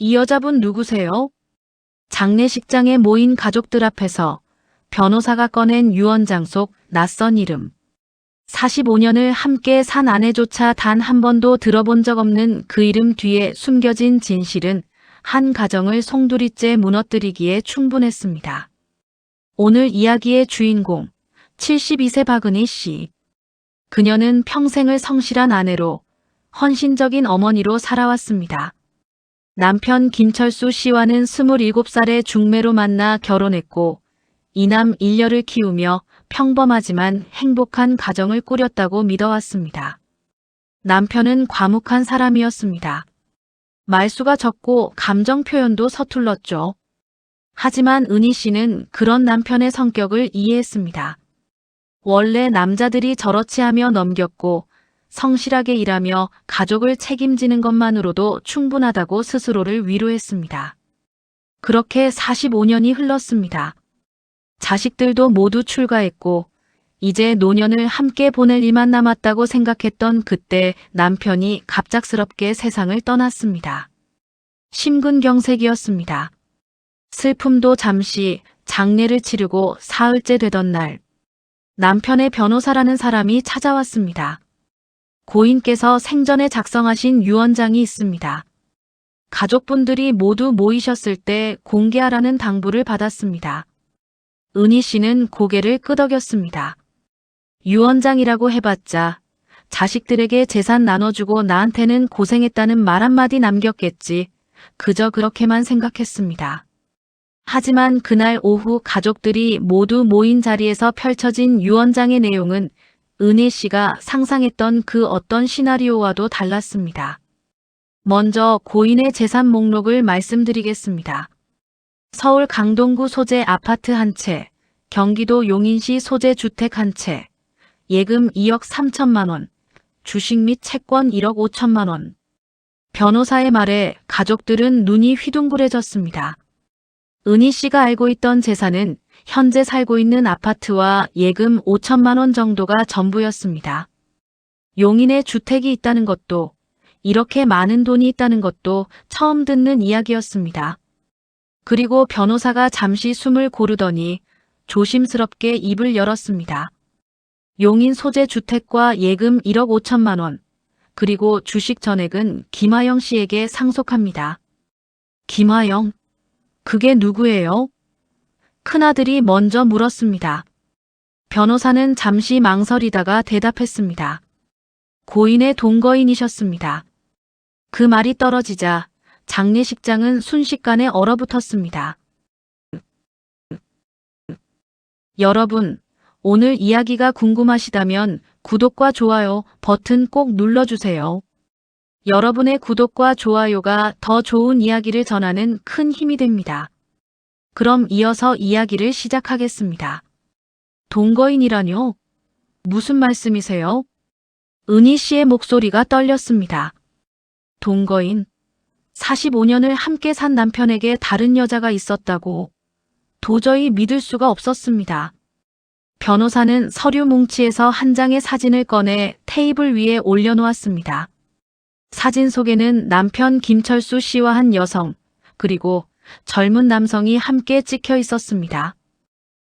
이 여자분 누구세요? 장례식장에 모인 가족들 앞에서 변호사가 꺼낸 유언장 속 낯선 이름. 45년을 함께 산 아내조차 단 한 번도 들어본 적 없는 그 이름 뒤에 숨겨진 진실은 한 가정을 송두리째 무너뜨리기에 충분했습니다. 오늘 이야기의 주인공, 72세 박은희 씨. 그녀는 평생을 성실한 아내로 헌신적인 어머니로 살아왔습니다. 남편 김철수 씨와는 27살의 중매로 만나 결혼했고 이남 일녀를 키우며 평범하지만 행복한 가정을 꾸렸다고 믿어왔습니다. 남편은 과묵한 사람이었습니다. 말수가 적고 감정 표현도 서툴렀죠. 하지만 은희 씨는 그런 남편의 성격을 이해했습니다. 원래 남자들이 저렇지 하며 넘겼고 성실하게 일하며 가족을 책임지는 것만으로도 충분하다고 스스로를 위로했습니다. 그렇게 45년이 흘렀습니다. 자식들도 모두 출가했고 이제 노년을 함께 보낼 일만 남았다고 생각했던 그때 남편이 갑작스럽게 세상을 떠났습니다. 심근경색이었습니다. 슬픔도 잠시 장례를 치르고 사흘째 되던 날 남편의 변호사라는 사람이 찾아왔습니다. 고인께서 생전에 작성하신 유언장이 있습니다. 가족분들이 모두 모이셨을 때 공개하라는 당부를 받았습니다. 은희 씨는 고개를 끄덕였습니다. 유언장이라고 해봤자 자식들에게 재산 나눠주고 나한테는 고생했다는 말 한마디 남겼겠지. 그저 그렇게만 생각했습니다. 하지만 그날 오후 가족들이 모두 모인 자리에서 펼쳐진 유언장의 내용은 은혜 씨가 상상했던 그 어떤 시나리오와도 달랐습니다. 먼저 고인의 재산 목록을 말씀드리겠습니다. 서울 강동구 소재 아파트 한 채, 경기도 용인시 소재 주택 한 채, 예금 2억 3천만 원, 주식 및 채권 1억 5천만 원. 변호사의 말에 가족들은 눈이 휘둥그레졌습니다. 은희 씨가 알고 있던 재산은 현재 살고 있는 아파트와 예금 5천만 원 정도가 전부였습니다. 용인에 주택이 있다는 것도 이렇게 많은 돈이 있다는 것도 처음 듣는 이야기였습니다. 그리고 변호사가 잠시 숨을 고르더니 조심스럽게 입을 열었습니다. 용인 소재 주택과 예금 1억 5천만 원, 그리고 주식 전액은 김하영 씨에게 상속합니다. 김하영? 그게 누구예요? 큰아들이 먼저 물었습니다. 변호사는 잠시 망설이다가 대답했습니다. 고인의 동거인이셨습니다. 그 말이 떨어지자 장례식장은 순식간에 얼어붙었습니다. 여러분, 오늘 이야기가 궁금하시다면 구독과 좋아요 버튼 꼭 눌러주세요. 여러분의 구독과 좋아요가 더 좋은 이야기를 전하는 큰 힘이 됩니다. 그럼 이어서 이야기를 시작하겠습니다. 동거인이라뇨? 무슨 말씀이세요? 은희 씨의 목소리가 떨렸습니다. 동거인. 45년을 함께 산 남편에게 다른 여자가 있었다고 도저히 믿을 수가 없었습니다. 변호사는 서류 뭉치에서 한 장의 사진을 꺼내 테이블 위에 올려놓았습니다. 사진 속에는 남편 김철수 씨와 한 여성, 그리고 젊은 남성이 함께 찍혀 있었습니다.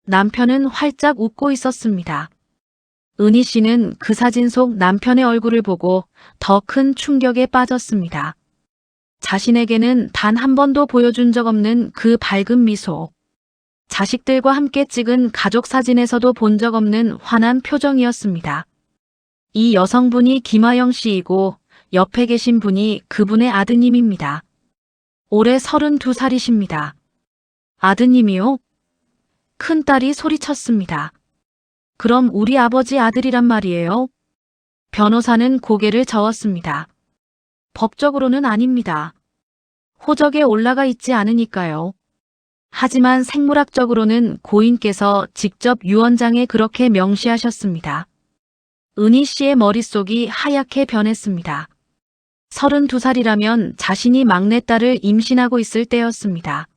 남편은 활짝 웃고 있었습니다. 은희 씨는 그 사진 속 남편의 얼굴을 보고 더 큰 충격에 빠졌습니다. 자신에게는 단 한 번도 보여준 적 없는 그 밝은 미소. 자식들과 함께 찍은 가족 사진에서도 본 적 없는 환한 표정이었습니다. 이 여성분이 김하영 씨이고 옆에 계신 분이 그분의 아드님입니다. 올해 32살이십니다. 아드님이요? 큰딸이 소리쳤습니다. 그럼 우리 아버지 아들이란 말이에요? 변호사는 고개를 저었습니다. 법적으로는 아닙니다. 호적에 올라가 있지 않으니까요. 하지만 생물학적으로는 고인께서 직접 유언장에 그렇게 명시하셨습니다. 은희 씨의 머릿속이 하얗게 변했습니다. 32살이라면 자신이 막내딸을 임신하고 있을 때였습니다.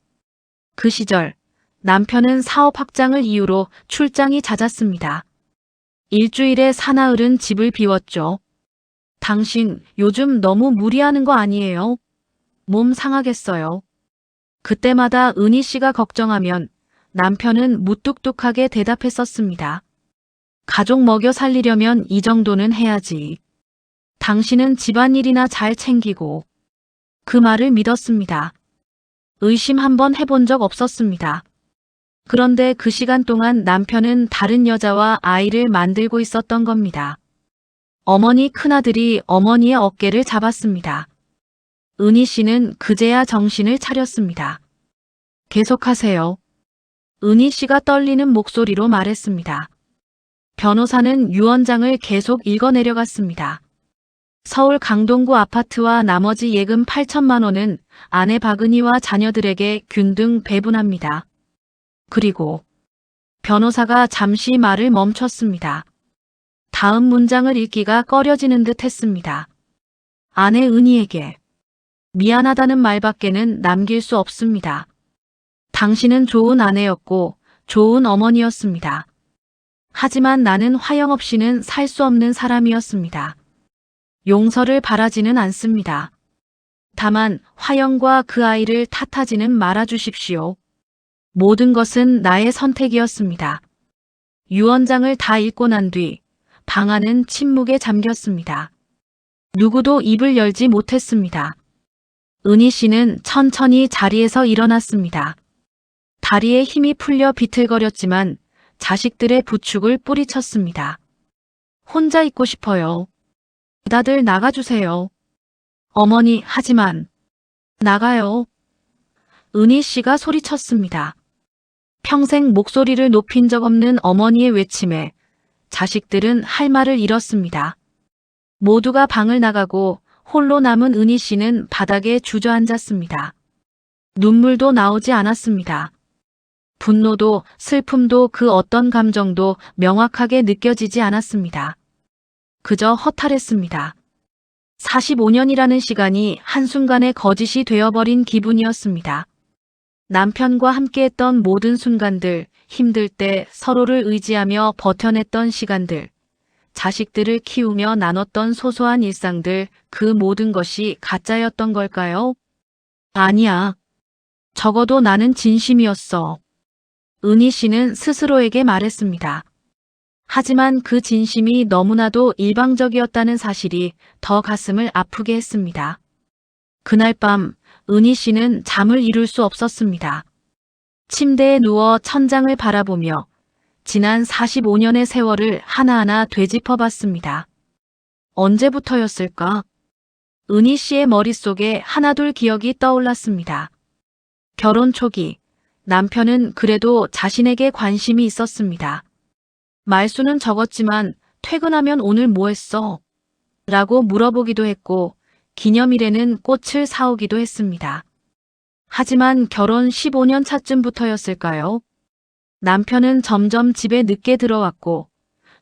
그 시절 남편은 사업 확장을 이유로 출장이 잦았습니다. 일주일에 사나흘은 집을 비웠죠. 당신 요즘 너무 무리하는 거 아니에요? 몸 상하겠어요. 그때마다 은희 씨가 걱정하면 남편은 무뚝뚝하게 대답했었습니다. 가족 먹여 살리려면 이 정도는 해야지. 당신은 집안일이나 잘 챙기고 그 말을 믿었습니다. 의심 한번 해본 적 없었습니다. 그런데 그 시간 동안 남편은 다른 여자와 아이를 만들고 있었던 겁니다. 어머니 큰아들이 어머니의 어깨를 잡았습니다. 은희 씨는 그제야 정신을 차렸습니다. 계속하세요. 은희 씨가 떨리는 목소리로 말했습니다. 변호사는 유언장을 계속 읽어내려갔습니다. 서울 강동구 아파트와 나머지 예금 8천만 원은 아내 박은희와 자녀들에게 균등 배분합니다. 그리고 변호사가 잠시 말을 멈췄습니다. 다음 문장을 읽기가 꺼려지는 듯 했습니다. 아내 은희에게 미안하다는 말밖에는 남길 수 없습니다. 당신은 좋은 아내였고 좋은 어머니였습니다. 하지만 나는 화영 없이는 살 수 없는 사람이었습니다. 용서를 바라지는 않습니다. 다만 화영과 그 아이를 탓하지는 말아주십시오. 모든 것은 나의 선택이었습니다. 유언장을 다 읽고 난 뒤 방안은 침묵에 잠겼습니다. 누구도 입을 열지 못했습니다. 은희 씨는 천천히 자리에서 일어났습니다. 다리에 힘이 풀려 비틀거렸지만 자식들의 부축을 뿌리쳤습니다. 혼자 있고 싶어요. 다들 나가주세요. 어머니, 하지만 나가요. 은희 씨가 소리쳤습니다. 평생 목소리를 높인 적 없는 어머니의 외침에 자식들은 할 말을 잃었습니다. 모두가 방을 나가고 홀로 남은 은희 씨는 바닥에 주저앉았습니다. 눈물도 나오지 않았습니다. 분노도 슬픔도 그 어떤 감정도 명확하게 느껴지지 않았습니다. 그저 허탈했습니다. 45년이라는 시간이 한순간에 거짓이 되어버린 기분이었습니다. 남편과 함께했던 모든 순간들, 힘들 때 서로를 의지하며 버텨냈던 시간들, 자식들을 키우며 나눴던 소소한 일상들, 그 모든 것이 가짜였던 걸까요? 아니야. 적어도 나는 진심이었어. 은희 씨는 스스로에게 말했습니다. 하지만 그 진심이 너무나도 일방적이었다는 사실이 더 가슴을 아프게 했습니다. 그날 밤 은희 씨는 잠을 이룰 수 없었습니다. 침대에 누워 천장을 바라보며 지난 45년의 세월을 하나하나 되짚어 봤습니다. 언제부터였을까? 은희 씨의 머릿속에 하나둘 기억이 떠올랐습니다. 결혼 초기, 남편은 그래도 자신에게 관심이 있었습니다. 말수는 적었지만 퇴근하면 오늘 뭐 했어? 라고 물어보기도 했고 기념일에는 꽃을 사오기도 했습니다. 하지만 결혼 15년 차쯤부터였을까요? 남편은 점점 집에 늦게 들어왔고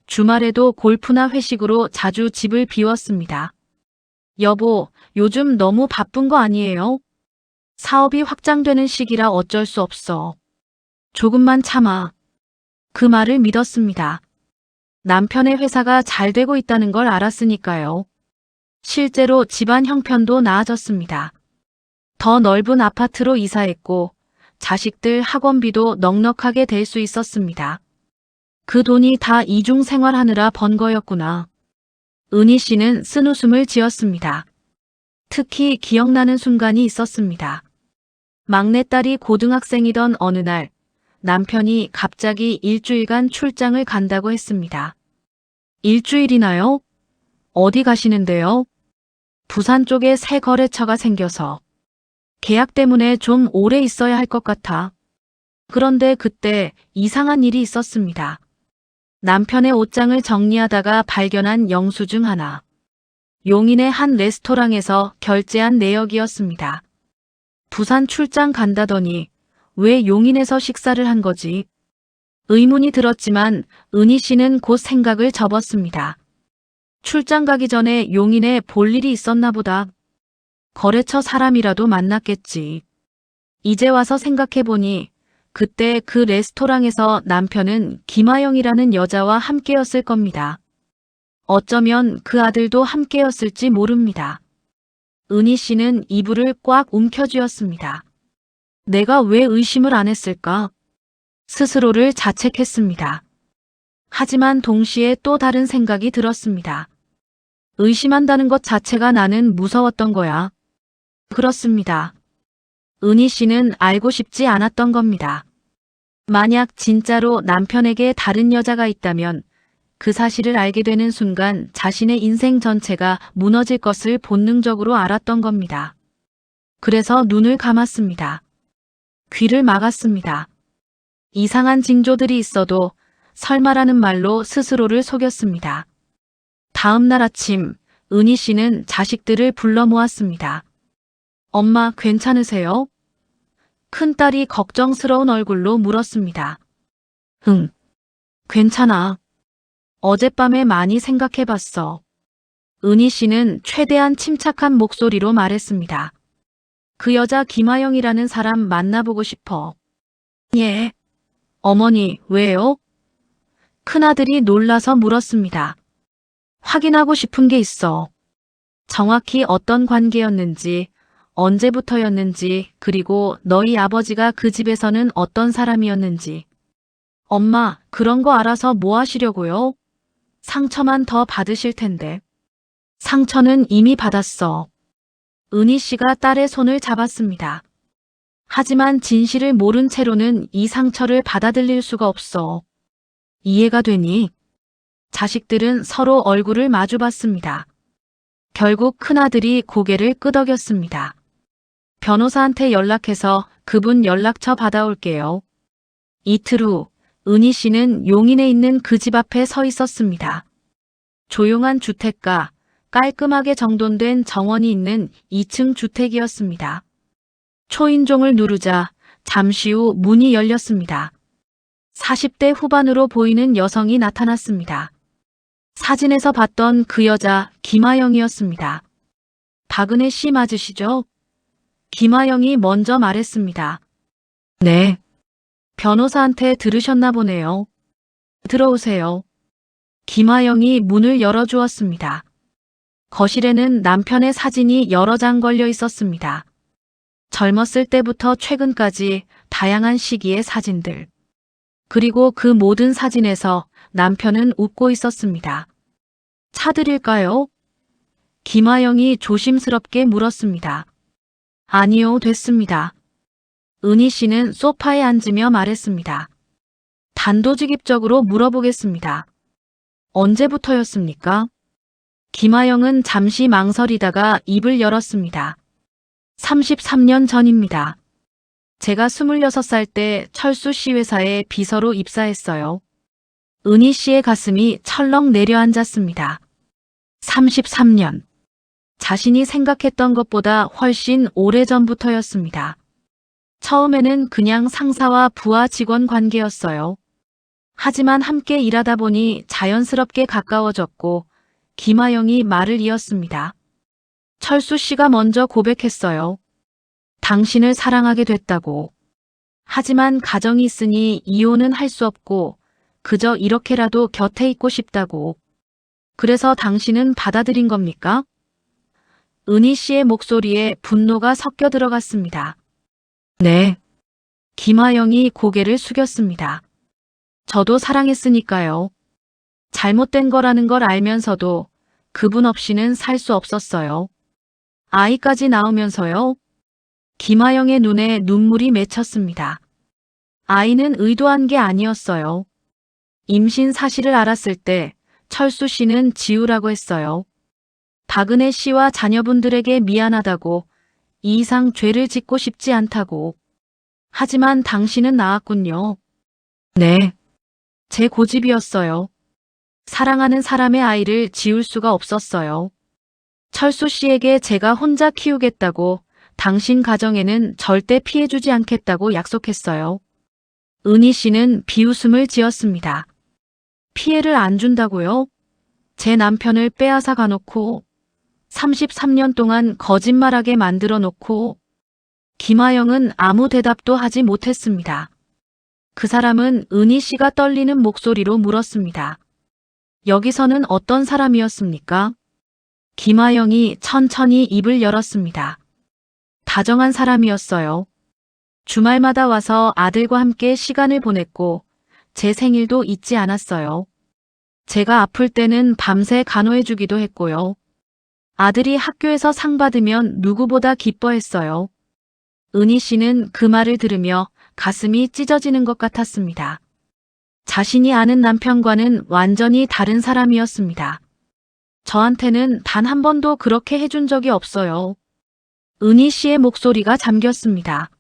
주말에도 골프나 회식으로 자주 집을 비웠습니다. 여보, 요즘 너무 바쁜 거 아니에요? 사업이 확장되는 시기라 어쩔 수 없어. 조금만 참아. 그 말을 믿었습니다. 남편의 회사가 잘 되고 있다는 걸 알았으니까요. 실제로 집안 형편도 나아졌습니다. 더 넓은 아파트로 이사했고 자식들 학원비도 넉넉하게 될수 있었습니다. 그 돈이 다 이중 생활하느라 번 거였구나. 은희 씨는 쓴 웃음을 지었습니다. 특히 기억나는 순간이 있었습니다. 막내딸이 고등학생이던 어느 날 남편이 갑자기 일주일간 출장을 간다고 했습니다. 일주일이나요? 어디 가시는데요? 부산 쪽에 새 거래처가 생겨서 계약 때문에 좀 오래 있어야 할 것 같아. 그런데 그때 이상한 일이 있었습니다. 남편의 옷장을 정리하다가 발견한 영수 증 하나. 용인의 한 레스토랑에서 결제한 내역이었습니다. 부산 출장 간다더니 왜 용인에서 식사를 한 거지? 의문이 들었지만 은희 씨는 곧 생각을 접었습니다. 출장 가기 전에 용인에 볼 일이 있었나 보다. 거래처 사람이라도 만났겠지. 이제 와서 생각해보니 그때 그 레스토랑에서 남편은 김아영이라는 여자와 함께였을 겁니다. 어쩌면 그 아들도 함께였을지 모릅니다. 은희 씨는 이불을 꽉 움켜쥐었습니다. 내가 왜 의심을 안 했을까? 스스로를 자책했습니다. 하지만 동시에 또 다른 생각이 들었습니다. 의심한다는 것 자체가 나는 무서웠던 거야. 그렇습니다. 은희 씨는 알고 싶지 않았던 겁니다. 만약 진짜로 남편에게 다른 여자가 있다면 그 사실을 알게 되는 순간 자신의 인생 전체가 무너질 것을 본능적으로 알았던 겁니다. 그래서 눈을 감았습니다. 귀를 막았습니다. 이상한 징조들이 있어도 설마라는 말로 스스로를 속였습니다. 다음 날 아침, 은희 씨는 자식들을 불러 모았습니다. 엄마 괜찮으세요? 큰딸이 걱정스러운 얼굴로 물었습니다. 응, 괜찮아. 어젯밤에 많이 생각해봤어. 은희 씨는 최대한 침착한 목소리로 말했습니다. 그 여자 김아영이라는 사람 만나보고 싶어. 예. 어머니, 왜요? 큰아들이 놀라서 물었습니다. 확인하고 싶은 게 있어. 정확히 어떤 관계였는지, 언제부터였는지, 그리고 너희 아버지가 그 집에서는 어떤 사람이었는지. 엄마, 그런 거 알아서 뭐 하시려고요? 상처만 더 받으실 텐데. 상처는 이미 받았어. 은희 씨가 딸의 손을 잡았습니다. 하지만 진실을 모른 채로는 이 상처를 받아들일 수가 없어. 이해가 되니? 자식들은 서로 얼굴을 마주봤습니다. 결국 큰아들이 고개를 끄덕였습니다. 변호사한테 연락해서 그분 연락처 받아올게요. 이틀 후 은희 씨는 용인에 있는 그 집 앞에 서 있었습니다. 조용한 주택가, 깔끔하게 정돈된 정원이 있는 2층 주택이었습니다. 초인종을 누르자 잠시 후 문이 열렸습니다. 40대 후반으로 보이는 여성이 나타났습니다. 사진에서 봤던 그 여자 김아영이었습니다. 박은혜 씨 맞으시죠? 김아영이 먼저 말했습니다. 네. 변호사한테 들으셨나 보네요. 들어오세요. 김아영이 문을 열어주었습니다. 거실에는 남편의 사진이 여러 장 걸려 있었습니다. 젊었을 때부터 최근까지 다양한 시기의 사진들. 그리고 그 모든 사진에서 남편은 웃고 있었습니다. 차 드릴까요? 김아영이 조심스럽게 물었습니다. 아니요, 됐습니다. 은희 씨는 소파에 앉으며 말했습니다. 단도직입적으로 물어보겠습니다. 언제부터였습니까? 김아영은 잠시 망설이다가 입을 열었습니다. 33년 전입니다. 제가 26살 때 철수 씨 회사에 비서로 입사했어요. 은희 씨의 가슴이 철렁 내려앉았습니다. 33년. 자신이 생각했던 것보다 훨씬 오래전부터였습니다. 처음에는 그냥 상사와 부하 직원 관계였어요. 하지만 함께 일하다 보니 자연스럽게 가까워졌고 김아영이 말을 이었습니다. 철수 씨가 먼저 고백했어요. 당신을 사랑하게 됐다고. 하지만 가정이 있으니 이혼은 할 수 없고 그저 이렇게라도 곁에 있고 싶다고. 그래서 당신은 받아들인 겁니까? 은희 씨의 목소리에 분노가 섞여 들어갔습니다. 네. 김아영이 고개를 숙였습니다. 저도 사랑했으니까요. 잘못된 거라는 걸 알면서도 그분 없이는 살 수 없었어요. 아이까지 낳으면서요. 김아영의 눈에 눈물이 맺혔습니다. 아이는 의도한 게 아니었어요. 임신 사실을 알았을 때 철수 씨는 지우라고 했어요. 박은혜 씨와 자녀분들에게 미안하다고 이 이상 죄를 짓고 싶지 않다고. 하지만 당신은 나았군요. 네. 제 고집이었어요. 사랑하는 사람의 아이를 지울 수가 없었어요. 철수 씨에게 제가 혼자 키우겠다고 당신 가정에는 절대 피해주지 않겠다고 약속했어요. 은희 씨는 비웃음을 지었습니다. 피해를 안 준다고요? 제 남편을 빼앗아 가놓고 33년 동안 거짓말하게 만들어 놓고 김아영은 아무 대답도 하지 못했습니다. 그 사람은 은희 씨가 떨리는 목소리로 물었습니다. 여기서는 어떤 사람이었습니까? 김하영이 천천히 입을 열었습니다. 다정한 사람이었어요. 주말마다 와서 아들과 함께 시간을 보냈고 제 생일도 잊지 않았어요. 제가 아플 때는 밤새 간호해주기도 했고요. 아들이 학교에서 상 받으면 누구보다 기뻐했어요. 은희 씨는 그 말을 들으며 가슴이 찢어지는 것 같았습니다. 자신이 아는 남편과는 완전히 다른 사람이었습니다. 저한테는 단 한 번도 그렇게 해준 적이 없어요. 은희 씨의 목소리가 잠겼습니다.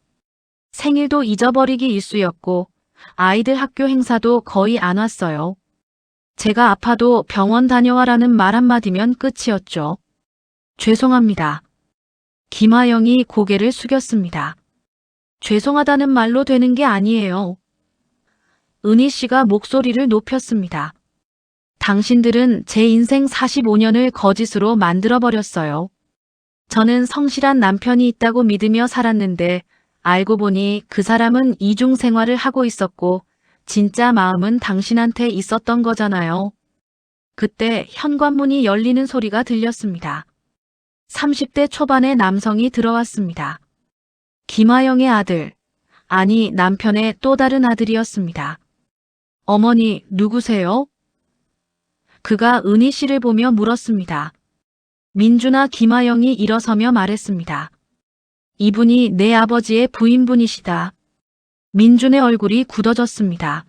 생일도 잊어버리기 일쑤였고 아이들 학교 행사도 거의 안 왔어요. 제가 아파도 병원 다녀와라는 말 한마디면 끝이었죠. 죄송합니다. 김하영이 고개를 숙였습니다. 죄송하다는 말로 되는 게 아니에요. 은희 씨가 목소리를 높였습니다. 당신들은 제 인생 45년을 거짓으로 만들어버렸어요. 저는 성실한 남편이 있다고 믿으며 살았는데 알고 보니 그 사람은 이중 생활을 하고 있었고 진짜 마음은 당신한테 있었던 거잖아요. 그때 현관문이 열리는 소리가 들렸습니다. 30대 초반의 남성이 들어왔습니다. 김하영의 아들, 아니 남편의 또 다른 아들이었습니다. 어머니, 누구세요? 그가 은희 씨를 보며 물었습니다. 민주나 김하영이 일어서며 말했습니다. 이분이 내 아버지의 부인분이시다. 민준의 얼굴이 굳어졌습니다.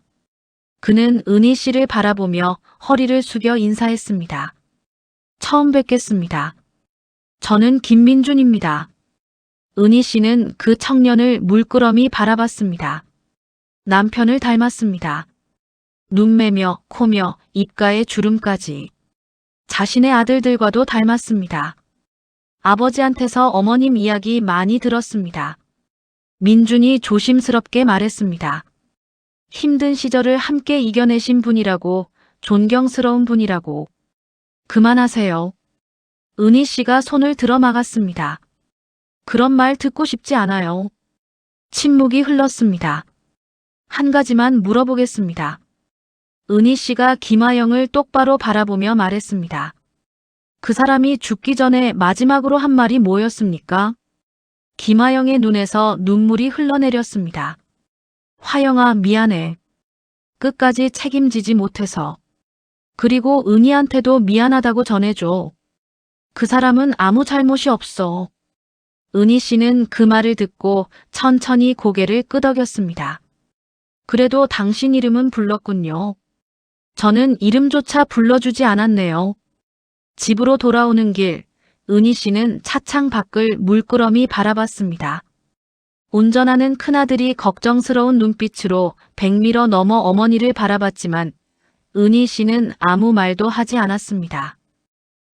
그는 은희 씨를 바라보며 허리를 숙여 인사했습니다. 처음 뵙겠습니다. 저는 김민준입니다. 은희 씨는 그 청년을 물끄러미 바라봤습니다. 남편을 닮았습니다. 눈매며 코며 입가에 주름까지. 자신의 아들들과도 닮았습니다. 아버지한테서 어머님 이야기 많이 들었습니다. 민준이 조심스럽게 말했습니다. 힘든 시절을 함께 이겨내신 분이라고, 존경스러운 분이라고. 그만하세요. 은희 씨가 손을 들어 막았습니다. 그런 말 듣고 싶지 않아요. 침묵이 흘렀습니다. 한 가지만 물어보겠습니다. 은희 씨가 김하영을 똑바로 바라보며 말했습니다. 그 사람이 죽기 전에 마지막으로 한 말이 뭐였습니까? 김하영의 눈에서 눈물이 흘러내렸습니다. 화영아 미안해. 끝까지 책임지지 못해서. 그리고 은희한테도 미안하다고 전해줘. 그 사람은 아무 잘못이 없어. 은희 씨는 그 말을 듣고 천천히 고개를 끄덕였습니다. 그래도 당신 이름은 불렀군요. 저는 이름조차 불러주지 않았네요. 집으로 돌아오는 길, 은희 씨는 차창 밖을 물끄러미 바라봤습니다. 운전하는 큰아들이 걱정스러운 눈빛으로 백미러 넘어 어머니를 바라봤지만 은희 씨는 아무 말도 하지 않았습니다.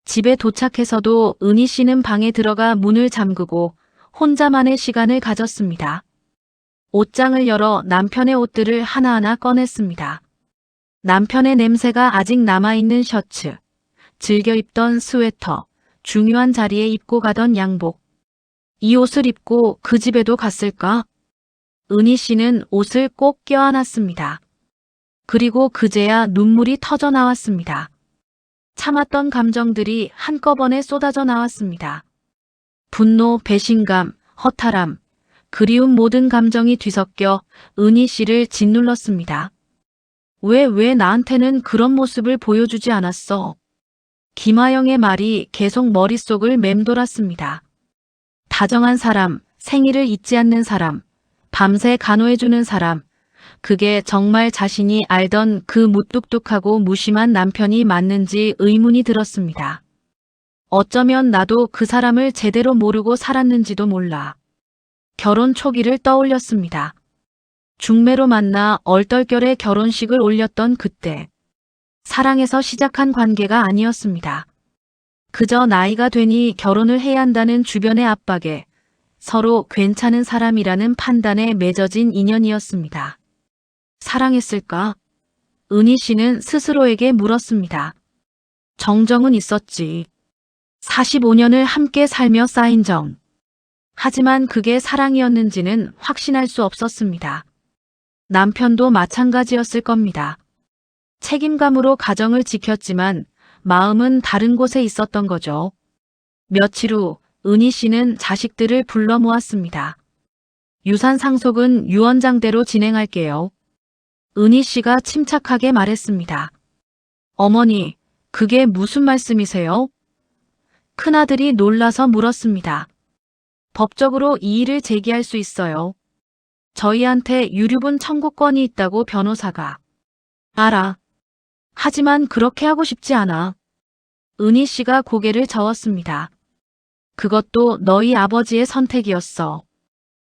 집에 도착해서도 은희 씨는 방에 들어가 문을 잠그고 혼자만의 시간을 가졌습니다. 옷장을 열어 남편의 옷들을 하나하나 꺼냈습니다. 남편의 냄새가 아직 남아있는 셔츠, 즐겨 입던 스웨터, 중요한 자리에 입고 가던 양복. 이 옷을 입고 그 집에도 갔을까? 은희 씨는 옷을 꼭 껴안았습니다. 그리고 그제야 눈물이 터져 나왔습니다. 참았던 감정들이 한꺼번에 쏟아져 나왔습니다. 분노, 배신감, 허탈함, 그리운 모든 감정이 뒤섞여 은희 씨를 짓눌렀습니다. 왜, 왜 나한테는 그런 모습을 보여주지 않았어? 김하영의 말이 계속 머릿속을 맴돌았습니다. 다정한 사람, 생일을 잊지 않는 사람, 밤새 간호해주는 사람, 그게 정말 자신이 알던 그 무뚝뚝하고 무심한 남편이 맞는지 의문이 들었습니다. 어쩌면 나도 그 사람을 제대로 모르고 살았는지도 몰라. 결혼 초기를 떠올렸습니다. 중매로 만나 얼떨결에 결혼식을 올렸던 그때. 사랑에서 시작한 관계가 아니었습니다. 그저 나이가 되니 결혼을 해야 한다는 주변의 압박에 서로 괜찮은 사람이라는 판단에 맺어진 인연이었습니다. 사랑했을까? 은희 씨는 스스로에게 물었습니다. 정정은 있었지. 45년을 함께 살며 쌓인 정. 하지만 그게 사랑이었는지는 확신할 수 없었습니다. 남편도 마찬가지였을 겁니다. 책임감으로 가정을 지켰지만 마음은 다른 곳에 있었던 거죠. 며칠 후 은희 씨는 자식들을 불러 모았습니다. 유산 상속은 유언장대로 진행할게요. 은희 씨가 침착하게 말했습니다. 어머니, 그게 무슨 말씀이세요? 큰아들이 놀라서 물었습니다. 법적으로 이의를 제기할 수 있어요. 저희한테 유류분 청구권이 있다고 변호사가. 알아. 하지만 그렇게 하고 싶지 않아. 은희 씨가 고개를 저었습니다. 그것도 너희 아버지의 선택이었어.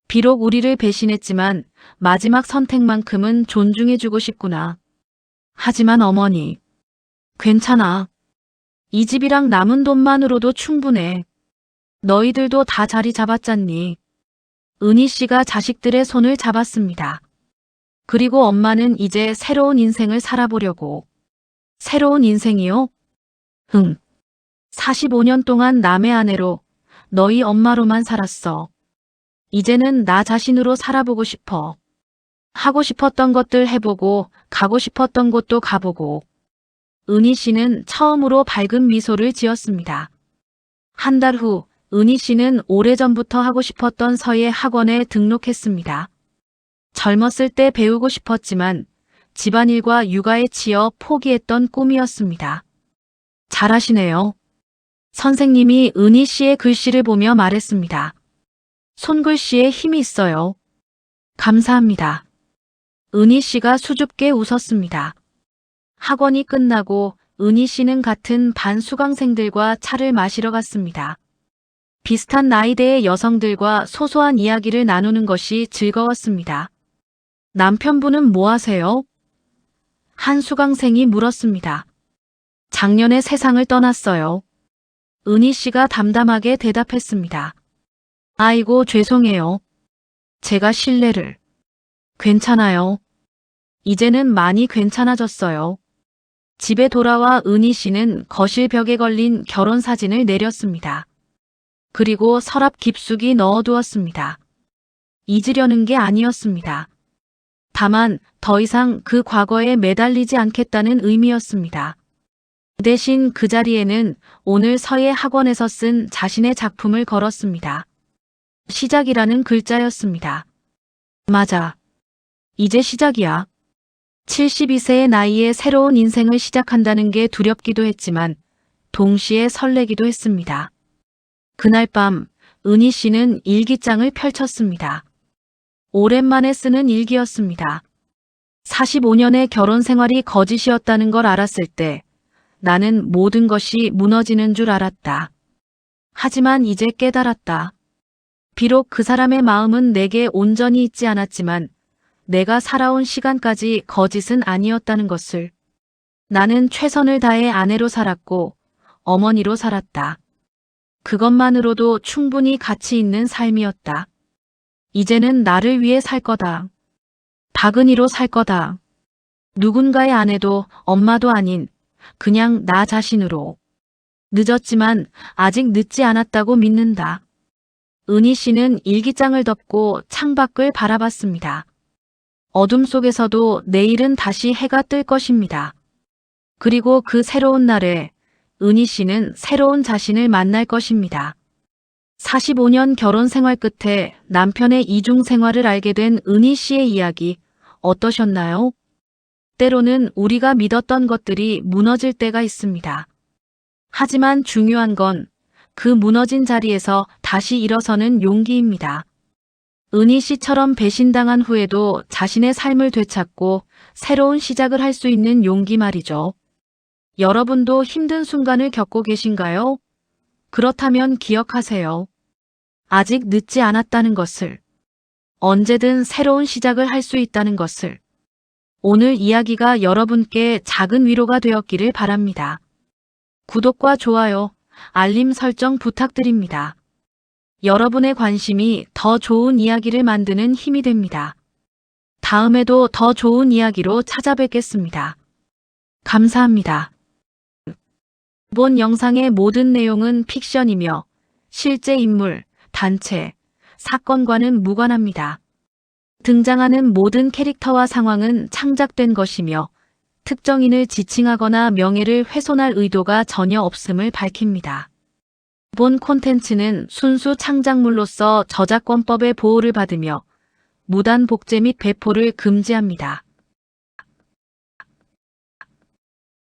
비록 우리를 배신했지만 마지막 선택만큼은 존중해주고 싶구나. 하지만 어머니. 괜찮아. 이 집이랑 남은 돈만으로도 충분해. 너희들도 다 자리 잡았잖니. 은희 씨가 자식들의 손을 잡았습니다. 그리고 엄마는 이제 새로운 인생을 살아보려고. 새로운 인생이요? 응. 45년 동안 남의 아내로 너희 엄마로만 살았어. 이제는 나 자신으로 살아보고 싶어. 하고 싶었던 것들 해보고 가고 싶었던 곳도 가보고. 은희 씨는 처음으로 밝은 미소를 지었습니다. 한 달 후 은희 씨는 오래전부터 하고 싶었던 서예 학원에 등록했습니다. 젊었을 때 배우고 싶었지만 집안일과 육아에 치여 포기했던 꿈이었습니다. 잘하시네요. 선생님이 은희 씨의 글씨를 보며 말했습니다. 손글씨에 힘이 있어요. 감사합니다. 은희 씨가 수줍게 웃었습니다. 학원이 끝나고 은희 씨는 같은 반 수강생들과 차를 마시러 갔습니다. 비슷한 나이대의 여성들과 소소한 이야기를 나누는 것이 즐거웠습니다. 남편분은 뭐 하세요? 한 수강생이 물었습니다. 작년에 세상을 떠났어요. 은희 씨가 담담하게 대답했습니다. 아이고, 죄송해요. 제가 신뢰를. 괜찮아요. 이제는 많이 괜찮아졌어요. 집에 돌아와 은희 씨는 거실 벽에 걸린 결혼 사진을 내렸습니다. 그리고 서랍 깊숙이 넣어두었습니다. 잊으려는 게 아니었습니다. 다만 더 이상 그 과거에 매달리지 않겠다는 의미였습니다. 대신 그 자리에는 오늘 서예 학원에서 쓴 자신의 작품을 걸었습니다. 시작이라는 글자였습니다. 맞아. 이제 시작이야. 72세의 나이에 새로운 인생을 시작한다는 게 두렵기도 했지만 동시에 설레기도 했습니다. 그날 밤 은희 씨는 일기장을 펼쳤습니다. 오랜만에 쓰는 일기였습니다. 45년의 결혼 생활이 거짓이었다는 걸 알았을 때 나는 모든 것이 무너지는 줄 알았다. 하지만 이제 깨달았다. 비록 그 사람의 마음은 내게 온전히 있지 않았지만 내가 살아온 시간까지 거짓은 아니었다는 것을. 나는 최선을 다해 아내로 살았고 어머니로 살았다. 그것만으로도 충분히 가치 있는 삶이었다. 이제는 나를 위해 살 거다. 박은희로 살 거다. 누군가의 아내도 엄마도 아닌 그냥 나 자신으로. 늦었지만 아직 늦지 않았다고 믿는다. 은희 씨는 일기장을 덮고 창밖을 바라봤습니다. 어둠 속에서도 내일은 다시 해가 뜰 것입니다. 그리고 그 새로운 날에 은희 씨는 새로운 자신을 만날 것입니다. 45년 결혼 생활 끝에 남편의 이중 생활을 알게 된 은희 씨의 이야기 어떠셨나요? 때로는 우리가 믿었던 것들이 무너질 때가 있습니다. 하지만 중요한 건 그 무너진 자리에서 다시 일어서는 용기입니다. 은희 씨처럼 배신당한 후에도 자신의 삶을 되찾고 새로운 시작을 할 수 있는 용기 말이죠. 여러분도 힘든 순간을 겪고 계신가요? 그렇다면 기억하세요. 아직 늦지 않았다는 것을. 언제든 새로운 시작을 할 수 있다는 것을. 오늘 이야기가 여러분께 작은 위로가 되었기를 바랍니다. 구독과 좋아요, 알림 설정 부탁드립니다. 여러분의 관심이 더 좋은 이야기를 만드는 힘이 됩니다. 다음에도 더 좋은 이야기로 찾아뵙겠습니다. 감사합니다. 본 영상의 모든 내용은 픽션이며 실제 인물, 단체, 사건과는 무관합니다. 등장하는 모든 캐릭터와 상황은 창작된 것이며 특정인을 지칭하거나 명예를 훼손할 의도가 전혀 없음을 밝힙니다. 본 콘텐츠는 순수 창작물로서 저작권법의 보호를 받으며 무단 복제 및 배포를 금지합니다.